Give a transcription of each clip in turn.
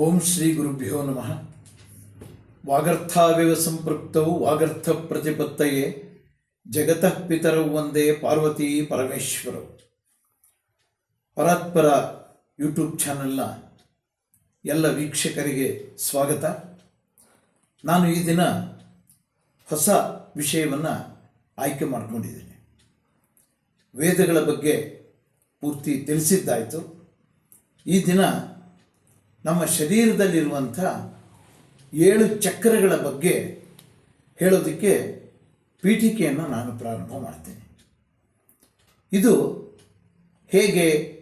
ಓಂ ಶ್ರೀ ಗುರುಭ್ಯೋ ನಮಃ. ವಾಗರ್ಥಾವಿವ ಸಂಪೃಕ್ತವು ವಾಗರ್ಥ ಪ್ರತಿಪತ್ತಯೇ, ಜಗತಃ ಪಿತರವು ಒಂದೇ ಪಾರ್ವತಿ ಪರಮೇಶ್ವರು. ಪರಾತ್ಪರ ಯೂಟ್ಯೂಬ್ ಚಾನೆಲ್ನ ಎಲ್ಲ ವೀಕ್ಷಕರಿಗೆ ಸ್ವಾಗತ. ನಾನು ಈ ದಿನ ಹೊಸ ವಿಷಯವನ್ನು ಆಯ್ಕೆ ಮಾಡಿಕೊಂಡಿದ್ದೇನೆ. ವೇದಗಳ ಬಗ್ಗೆ ಪೂರ್ತಿ ತಿಳಿಸಿದ್ದಾಯಿತು. ಈ ದಿನ ನಮ್ಮ ಶರೀರದಲ್ಲಿರುವಂಥ ಏಳು ಚಕ್ರಗಳ ಬಗ್ಗೆ ಹೇಳೋದಕ್ಕೆ ಪೀಠಿಕೆಯನ್ನು ನಾನು ಪ್ರಾರಂಭ ಮಾಡ್ತೇನೆ. ಇದು ಹೇಗೆ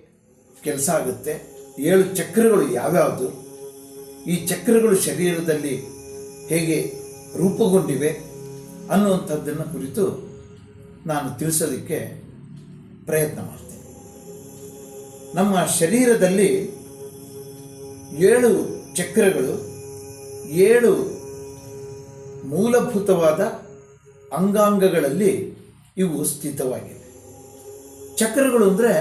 ಕೆಲಸ ಆಗುತ್ತೆ? ಏಳು ಚಕ್ರಗಳು ಯಾವ್ಯಾವುದು? ಈ ಚಕ್ರಗಳು ಶರೀರದಲ್ಲಿ ಹೇಗೆ ರೂಪುಗೊಂಡಿವೆ ಅನ್ನುವಂಥದ್ದನ್ನು ಕುರಿತು ನಾನು ತಿಳಿಸೋದಕ್ಕೆ ಪ್ರಯತ್ನ ಮಾಡ್ತೇನೆ. ನಮ್ಮ ಶರೀರದಲ್ಲಿ ಏಳು ಚಕ್ರಗಳು, ಏಳು ಮೂಲಭೂತವಾದ ಅಂಗಾಂಗಗಳಲ್ಲಿ ಇವು ಸ್ಥಿತವಾಗಿವೆ. ಚಕ್ರಗಳು ಅಂದರೆ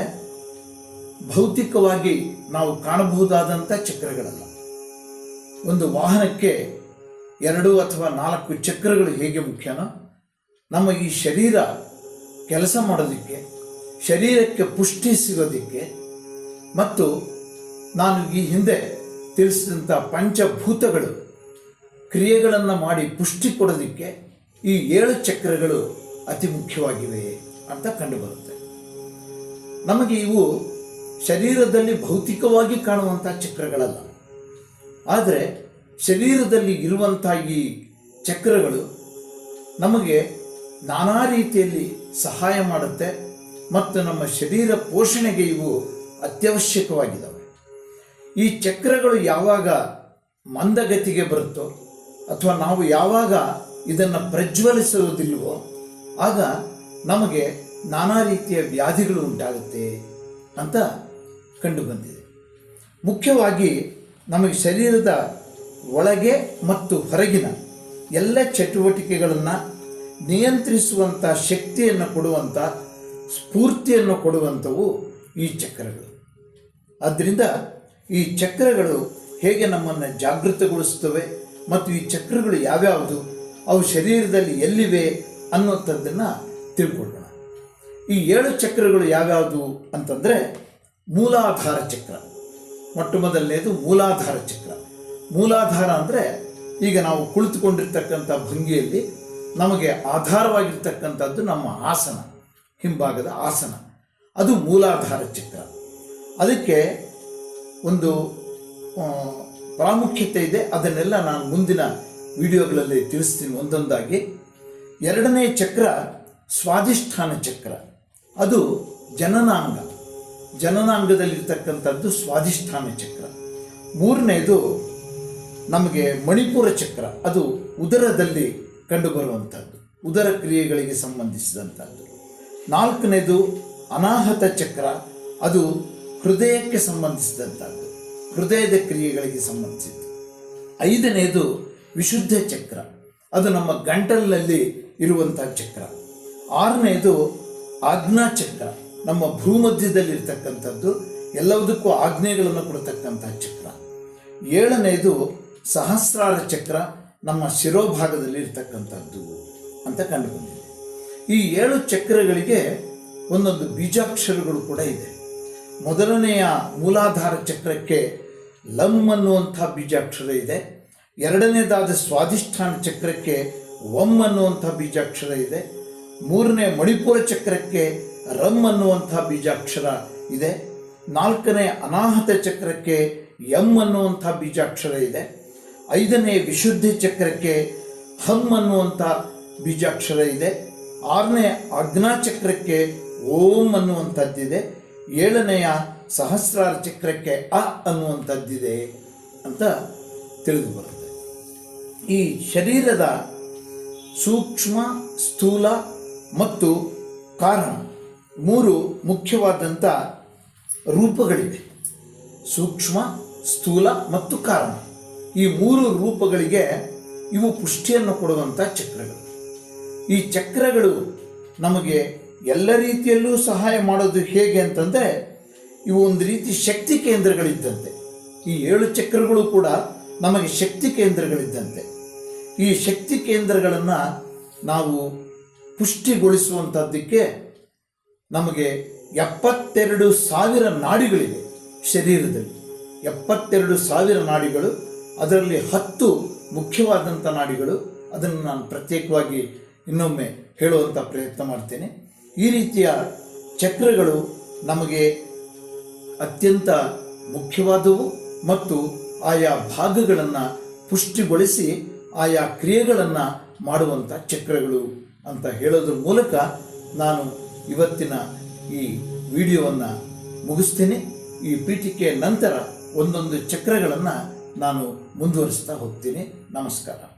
ಭೌತಿಕವಾಗಿ ನಾವು ಕಾಣಬಹುದಾದಂಥ ಚಕ್ರಗಳಲ್ಲ. ಒಂದು ವಾಹನಕ್ಕೆ ಎರಡು ಅಥವಾ ನಾಲ್ಕು ಚಕ್ರಗಳು ಹೇಗೆ ಮುಖ್ಯನೋ, ನಮ್ಮ ಈ ಶರೀರ ಕೆಲಸ ಮಾಡೋದಕ್ಕೆ, ಶರೀರಕ್ಕೆ ಪುಷ್ಟಿ ಸಿಗೋದಕ್ಕೆ, ಮತ್ತು ನಾನು ಈ ಹಿಂದೆ ತಿಳಿಸಿದಂಥ ಪಂಚಭೂತಗಳು ಕ್ರಿಯೆಗಳನ್ನು ಮಾಡಿ ಪುಷ್ಟಿ ಕೊಡೋದಕ್ಕೆ ಈ ಏಳು ಚಕ್ರಗಳು ಅತಿ ಮುಖ್ಯವಾಗಿವೆ ಅಂತ ಕಂಡುಬರುತ್ತೆ. ನಮಗೆ ಇವು ಶರೀರದಲ್ಲಿ ಭೌತಿಕವಾಗಿ ಕಾಣುವಂಥ ಚಕ್ರಗಳಲ್ಲ. ಆದರೆ ಶರೀರದಲ್ಲಿ ಇರುವಂಥ ಈ ಚಕ್ರಗಳು ನಮಗೆ ನಾನಾ ರೀತಿಯಲ್ಲಿ ಸಹಾಯ ಮಾಡುತ್ತೆ ಮತ್ತು ನಮ್ಮ ಶರೀರ ಪೋಷಣೆಗೆ ಇವು ಅತ್ಯವಶ್ಯಕವಾಗಿದ್ದಾವೆ ಈ ಚಕ್ರಗಳು ಯಾವಾಗ ಮಂದಗತಿಗೆ ಬರುತ್ತೋ ಅಥವಾ ನಾವು ಯಾವಾಗ ಇದನ್ನು ಪ್ರಜ್ವಲಿಸುವುದಿಲ್ವೋ ಆಗ ನಮಗೆ ನಾನಾ ರೀತಿಯ ವ್ಯಾಧಿಗಳು ಉಂಟಾಗುತ್ತೆ ಅಂತ ಕಂಡುಬಂದಿದೆ. ಮುಖ್ಯವಾಗಿ ನಮಗೆ ಶರೀರದ ಒಳಗೆ ಮತ್ತು ಹೊರಗಿನ ಎಲ್ಲ ಚಟುವಟಿಕೆಗಳನ್ನು ನಿಯಂತ್ರಿಸುವಂಥ ಶಕ್ತಿಯನ್ನು ಕೊಡುವಂಥ ಸ್ಫೂರ್ತಿಯನ್ನು ಕೊಡುವಂಥವು ಈ ಚಕ್ರಗಳು. ಆದ್ದರಿಂದ ಈ ಚಕ್ರಗಳು ಹೇಗೆ ನಮ್ಮನ್ನು ಜಾಗೃತಗೊಳಿಸುತ್ತವೆ ಮತ್ತು ಈ ಚಕ್ರಗಳು ಯಾವ್ಯಾವುದು, ಅವು ಶರೀರದಲ್ಲಿ ಎಲ್ಲಿವೆ ಅನ್ನುವಂಥದ್ದನ್ನು ತಿಳ್ಕೊಳ್ಳೋಣ. ಈ ಏಳು ಚಕ್ರಗಳು ಯಾವ್ಯಾವುದು ಅಂತಂದರೆ ಮೂಲಾಧಾರ ಚಕ್ರ. ಮೊಟ್ಟ ಮೊದಲನೇದು ಮೂಲಾಧಾರ ಚಕ್ರ. ಮೂಲಾಧಾರ ಅಂದರೆ ಈಗ ನಾವು ಕುಳಿತುಕೊಂಡಿರ್ತಕ್ಕಂಥ ಭಂಗಿಯಲ್ಲಿ ನಮಗೆ ಆಧಾರವಾಗಿರ್ತಕ್ಕಂಥದ್ದು ನಮ್ಮ ಆಸನ, ಹಿಂಭಾಗದ ಆಸನ. ಅದು ಮೂಲಾಧಾರ ಚಕ್ರ. ಅದಕ್ಕೆ ಒಂದು ಪ್ರಾಮುಖ್ಯತೆ ಇದೆ. ಅದನ್ನೆಲ್ಲ ನಾನು ಮುಂದಿನ ವಿಡಿಯೋಗಳಲ್ಲಿ ತಿಳಿಸ್ತೀನಿ ಒಂದೊಂದಾಗಿ. ಎರಡನೇ ಚಕ್ರ ಸ್ವಾಧಿಷ್ಠಾನ ಚಕ್ರ. ಅದು ಜನನಾಂಗ. ಜನನಾಂಗದಲ್ಲಿರ್ತಕ್ಕಂಥದ್ದು ಸ್ವಾಧಿಷ್ಠಾನ ಚಕ್ರ. ಮೂರನೇದು ನಮಗೆ ಮಣಿಪುರ ಚಕ್ರ. ಅದು ಉದರದಲ್ಲಿ ಕಂಡುಬರುವಂಥದ್ದು. ಉದರ ಕ್ರಿಯೆಗಳಿಗೆ ಸಂಬಂಧಿಸಿದಂಥದ್ದು. ನಾಲ್ಕನೇದು ಅನಾಹತ ಚಕ್ರ. ಅದು ಹೃದಯಕ್ಕೆ ಸಂಬಂಧಿಸಿದಂಥದ್ದು ಹೃದಯದ ಕ್ರಿಯೆಗಳಿಗೆ ಸಂಬಂಧಿಸಿದ್ದು. ಐದನೇದು ವಿಶುದ್ಧ ಚಕ್ರ. ಅದು ನಮ್ಮ ಗಂಟಲಿನಲ್ಲಿ ಇರುವಂಥ ಚಕ್ರ. ಆರನೇದು ಆಜ್ಞಾ ಚಕ್ರ. ನಮ್ಮ ಭೂಮಧ್ಯದಲ್ಲಿರ್ತಕ್ಕಂಥದ್ದು, ಎಲ್ಲದಕ್ಕೂ ಆಜ್ಞೆಗಳನ್ನು ಕೊಡತಕ್ಕಂಥ ಚಕ್ರ. ಏಳನೇದು ಸಹಸ್ರಾರ ಚಕ್ರ. ನಮ್ಮ ಶಿರೋಭಾಗದಲ್ಲಿ ಇರ್ತಕ್ಕಂಥದ್ದು ಅಂತ ಕಂಡುಬಂದಿದೆ. ಈ ಏಳು ಚಕ್ರಗಳಿಗೆ ಒಂದೊಂದು ಬೀಜಾಕ್ಷರಗಳು ಕೂಡ ಇದೆ. ಮೊದಲನೆಯ ಮೂಲಾಧಾರ ಚಕ್ರಕ್ಕೆ ಲಂ ಅನ್ನುವಂಥ ಬೀಜಾಕ್ಷರ ಇದೆ. ಎರಡನೇದಾದ ಸ್ವಾಧಿಷ್ಠಾನ ಚಕ್ರಕ್ಕೆ ವಂ ಅನ್ನುವಂಥ ಬೀಜಾಕ್ಷರ ಇದೆ. ಮೂರನೇ ಮಣಿಪುರ ಚಕ್ರಕ್ಕೆ ರಂ ಅನ್ನುವಂಥ ಬೀಜಾಕ್ಷರ ಇದೆ. ನಾಲ್ಕನೇ ಅನಾಹತ ಚಕ್ರಕ್ಕೆ ಎಂ ಅನ್ನುವಂಥ ಬೀಜಾಕ್ಷರ ಇದೆ. ಐದನೇ ವಿಶುದ್ಧಿ ಚಕ್ರಕ್ಕೆ ಹಂ ಅನ್ನುವಂಥ ಬೀಜಾಕ್ಷರ ಇದೆ. ಆರನೇ ಚಕ್ರಕ್ಕೆ ಓಂ ಅನ್ನುವಂಥದ್ದಿದೆ. ಏಳನೆಯ ಸಹಸ್ರಾರ ಚಕ್ರಕ್ಕೆ ಅ ಅನ್ನುವಂಥದ್ದಿದೆ ಅಂತ ತಿಳಿದು ಬರುತ್ತೆ ಈ ಶರೀರದ ಸೂಕ್ಷ್ಮ, ಸ್ಥೂಲ ಮತ್ತು ಕಾರಣ ಮೂರು ಮುಖ್ಯವಾದಂಥ ರೂಪಗಳಿವೆ. ಸೂಕ್ಷ್ಮ, ಸ್ಥೂಲ ಮತ್ತು ಕಾರಣ. ಈ ಮೂರು ರೂಪಗಳಿಗೆ ಇವು ಪುಷ್ಟಿಯನ್ನು ಕೊಡುವಂಥ ಚಕ್ರಗಳು. ಈ ಚಕ್ರಗಳು ನಮಗೆ ಎಲ್ಲ ರೀತಿಯಲ್ಲೂ ಸಹಾಯ ಮಾಡೋದು ಹೇಗೆ ಅಂತಂದರೆ ಇವು ಒಂದು ರೀತಿ ಶಕ್ತಿ ಕೇಂದ್ರಗಳಿದ್ದಂತೆ. ಈ ಏಳು ಚಕ್ರಗಳು ಕೂಡ ನಮಗೆ ಶಕ್ತಿ ಕೇಂದ್ರಗಳಿದ್ದಂತೆ. ಈ ಶಕ್ತಿ ಕೇಂದ್ರಗಳನ್ನು ನಾವು ಪುಷ್ಟಿಗೊಳಿಸುವಂಥದ್ದಕ್ಕೆ ನಮಗೆ ಎಪ್ಪತ್ತೆರಡು ಸಾವಿರ ನಾಡಿಗಳಿವೆ ಶರೀರದಲ್ಲಿ. ಎಪ್ಪತ್ತೆರಡು ಸಾವಿರ ನಾಡಿಗಳು, ಅದರಲ್ಲಿ ಹತ್ತು ಮುಖ್ಯವಾದಂಥ ನಾಡಿಗಳು. ಅದನ್ನು ನಾನು ಪ್ರತ್ಯೇಕವಾಗಿ ಇನ್ನೊಮ್ಮೆ ಹೇಳುವಂಥ ಪ್ರಯತ್ನ ಮಾಡ್ತೇನೆ. ಈ ರೀತಿಯ ಚಕ್ರಗಳು ನಮಗೆ ಅತ್ಯಂತ ಮುಖ್ಯವಾದವು ಮತ್ತು ಆಯಾ ಭಾಗಗಳನ್ನು ಪುಷ್ಟಿಗೊಳಿಸಿ ಆಯಾ ಕ್ರಿಯೆಗಳನ್ನು ಮಾಡುವಂಥ ಚಕ್ರಗಳು ಅಂತ ಹೇಳೋದ್ರ ಮೂಲಕ ನಾನು ಇವತ್ತಿನ ಈ ವಿಡಿಯೋವನ್ನು ಮುಗಿಸ್ತೀನಿ. ಈ ಪೀಠಿಕೆಯ ನಂತರ ಒಂದೊಂದು ಚಕ್ರಗಳನ್ನು ನಾನು ಮುಂದುವರಿಸ್ತಾ ಹೋಗ್ತೀನಿ. ನಮಸ್ಕಾರ.